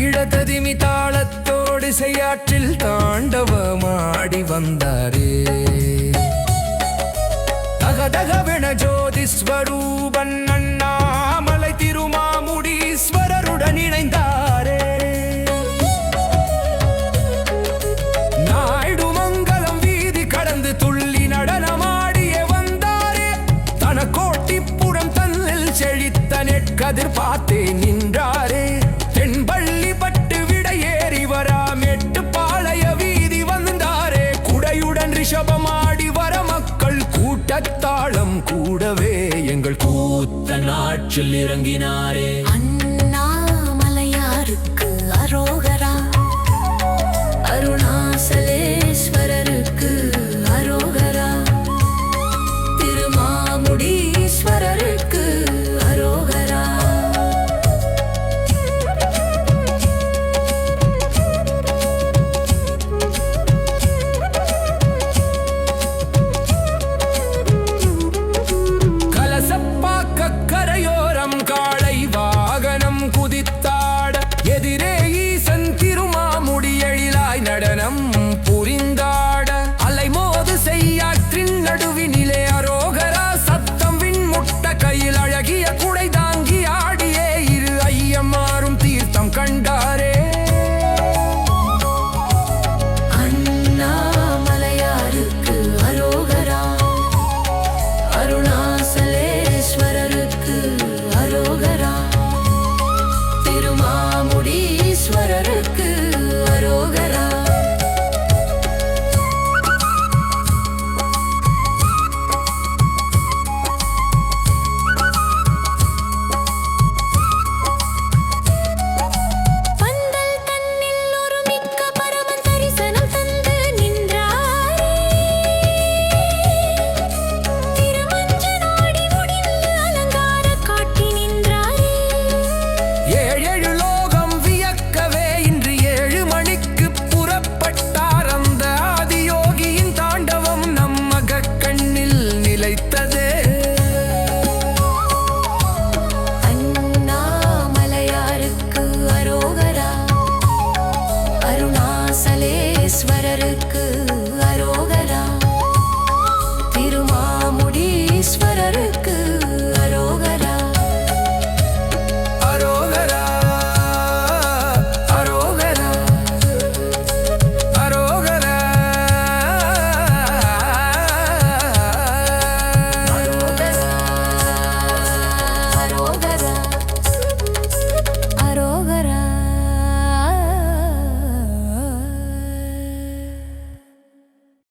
மகிழததிமி தாளத்தோடு செய்யாற்றில் தாண்டவமாடி வந்தாரே. தகதகவென ஜோதி ஸ்வரூபன் அண்ணாமலை திருமாமுடீஸ்வரருடன் இணைந்தாரே. நாயுடு மங்கலம் வீதி கடந்து துள்ளி நடனமாடிய வந்தாரே. தன கோட்டிப்புறம் தன்னில் செழித்த நெற்கதிர் பார்த்தேன் கூத்த நாட்டில் இறங்கினாரே. அண்ணா